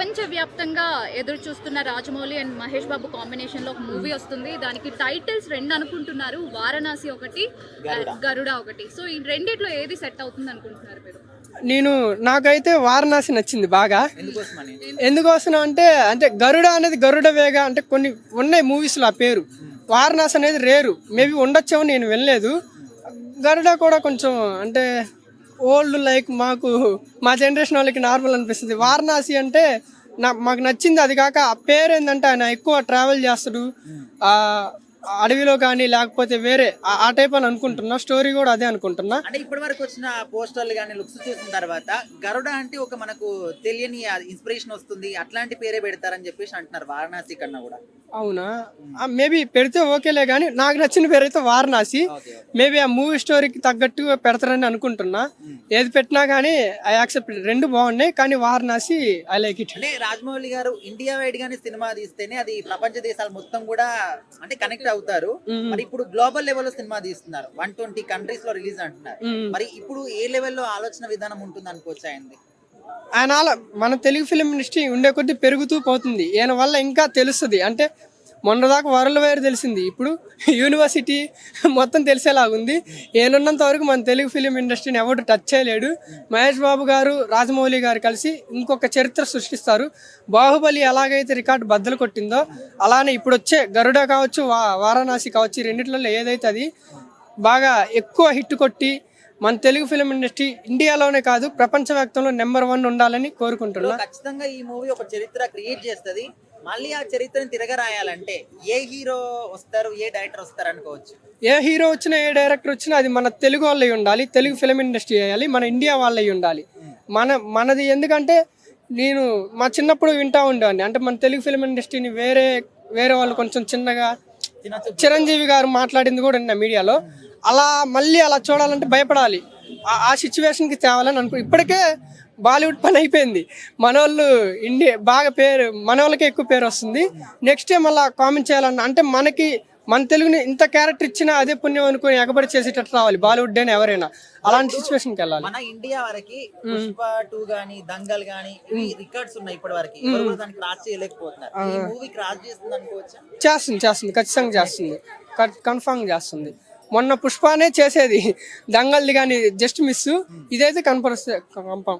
దేశవ్యాప్తంగా ఎదురు చూస్తున్న రాజమౌళి అండ్ మహేష్ బాబు కాంబినేషన్లో ఒక మూవీ వస్తుంది. దానికి టైటిల్స్ రెండు అనుకుంటున్నారు. వారణాసి ఒకటి గరుడ. ఒకటి. సో ఈ రెండిట్లో ఏది సెట్ అవుతుంది అనుకుంటున్నారు మీరు? నేను నాకైతే వారణాసి నచ్చింది బాగా. ఎందుకోసం అంటే అంటే గరుడ అనేది గరుడ వేగ అంటే కొన్ని ఉన్నాయి మూవీస్లో ఆ పేరు. వారణాసి అనేది రేరు. మేబీ ఉండొచ్చేమో నేను వెళ్ళలేదు గరుడ కూడా కొంచెం అంటే ఓల్డ్ లైక్ మాకు మా జనరేషన్ వాళ్ళకి నార్మల్ అనిపిస్తుంది. వారణాసి అంటే నా మాకు నచ్చింది అది కాక ఆ పేరు ఏంటంటే ఆయన ఎక్కువ ట్రావెల్ చేస్తాడు. అడవిలో కానీ లేకపోతే వేరే ఆ- ఆ టైప్ అని అనుకుంటున్నా. స్టోరీ కూడా అదే అనుకుంటున్నా. అంటే ఇప్పటి వరకు వచ్చిన పోస్టర్లు కానీ లుక్స్ చూసిన తర్వాత గరుడ అంటే ఒక మనకు తెలియని ఇన్స్పిరేషన్ వస్తుంది. అట్లాంటి పేరే పెడతారని చెప్పేసి అంటున్నారు వారణాసి కన్నా కూడా. అవునా? మేబీ పెడితే ఓకేలే కానీ నాకు నచ్చిన పేరు అయితే వారణాసి. మేబీ ఆ మూవీ స్టోరీకి తగ్గట్టు పెడతారని అనుకుంటున్నా. ఏది పెట్టినా కానీ ఐ యాక్సెప్ట్ రెండు బాగున్నాయి కానీ వారణాసి ఐ లైక్ ఇట్. అంటే రాజమౌళి గారు ఇండియా వైడ్ గానే సినిమా తీస్తేనే అది ప్రపంచ దేశాలు మొత్తం కూడా అంటే కనెక్ట్ అవుతారు. మరి ఇప్పుడు గ్లోబల్ లెవెల్లో సినిమా తీస్తున్నారు. వన్ ట్వంటీ కంట్రీస్లో రిలీజ్ అంటున్నారు. మరి ఇప్పుడు ఏ లెవెల్లో ఆలోచన విధానం ఉంటుంది అనుకోవచ్చు ఆయన అలా మన తెలుగు ఫిలిం ఇండస్ట్రీ ఉండే కొద్దీ పెరుగుతూ పోతుంది. ఈయన వల్ల ఇంకా తెలుస్తుంది. అంటే మొన్నదాకా వరల్డ్ వైడ్ తెలిసింది. ఇప్పుడు యూనివర్సిటీ మొత్తం తెలిసేలాగుంది. ఏనున్నంత వరకు మన తెలుగు ఫిలిం ఇండస్ట్రీని ఎవరు టచ్ చేయలేడు. మహేష్ బాబు గారు రాజమౌళి గారు కలిసి ఇంకొక చరిత్ర సృష్టిస్తారు. బాహుబలి ఎలాగైతే రికార్డు బద్దలు కొట్టిందో అలానే ఇప్పుడు వచ్చే గరుడ కావచ్చు వా వారణాసి కావచ్చు రెండిట్లలో ఏదైతే అది బాగా ఎక్కువ హిట్ కొట్టి మన తెలుగు ఫిలిం ఇండస్ట్రీ ఇండియాలోనే కాదు ప్రపంచవ్యాప్తంలో నెంబర్ వన్ ఉండాలని కోరుకుంటున్నా. ఖచ్చితంగా ఈ మూవీ ఒక చరిత్ర క్రియేట్ చేస్తది. మళ్ళీ ఆ చరిత్రని తిరగరాయాలంటే ఏ హీరో వస్తారు ఏ డైరెక్టర్ వస్తారు అనుకోవచ్చు. ఏ హీరో వచ్చినా ఏ డైరెక్టర్ వచ్చినా అది మన తెలుగు వాళ్ళై ఉండాలి తెలుగు ఫిలిం ఇండస్ట్రీ చేయాలి మన ఇండియా వాళ్ళై ఉండాలి. మన మనది ఎందుకంటే నేను మా చిన్నప్పుడు వింటా ఉండేవాడిని. అంటే మన తెలుగు ఫిలిం ఇండస్ట్రీని వేరే వేరే వాళ్ళు కొంచెం చిన్నగా చిరంజీవి గారు మాట్లాడింది కూడా విన్నా మీడియాలో. అలా మళ్ళీ అలా చూడాలంటే భయపడాలి. ఆ- సిచ్యువేషన్కి తేవాలని అనుకో ఇప్పటికే బాలీవుడ్ పని అయిపోయింది. మన వాళ్ళు ఇండియా బాగా పేరు మన వాళ్ళకే ఎక్కువ పేరు వస్తుంది. నెక్స్ట్ టైం అలా కామెంట్ చేయాలన్న అంటే మనకి మన తెలుగుని ఇంత క్యారెక్టర్ ఇచ్చినా అదే పుణ్యం అనుకుని ఎగబడి చేసేటట్టు రావాలి బాలీవుడ్ అయినా ఎవరైనా. అలాంటి సిచ్యువేషన్కి వెళ్ళాలి. మన ఇండియా వరకు పుష్ప టూ గానీ దంగల్ గానీ రికార్డ్స్ ఉన్నాయి ఇప్పటి వరకు. క్రాస్ చేయలేకపోతున్నారు. ఈ మూవీ క్రాస్ చేస్తుంది అనుకోవచ్చా చేస్తుంది చేస్తుంది. ఖచ్చితంగా చేస్తుంది. కన్ఫామ్ చేస్తుంది. మొన్న పుష్పనే చేసేది. దంగల్ది కానీ జస్ట్ మిస్ ఇదైతే కనపరుస్తుంది కంపం.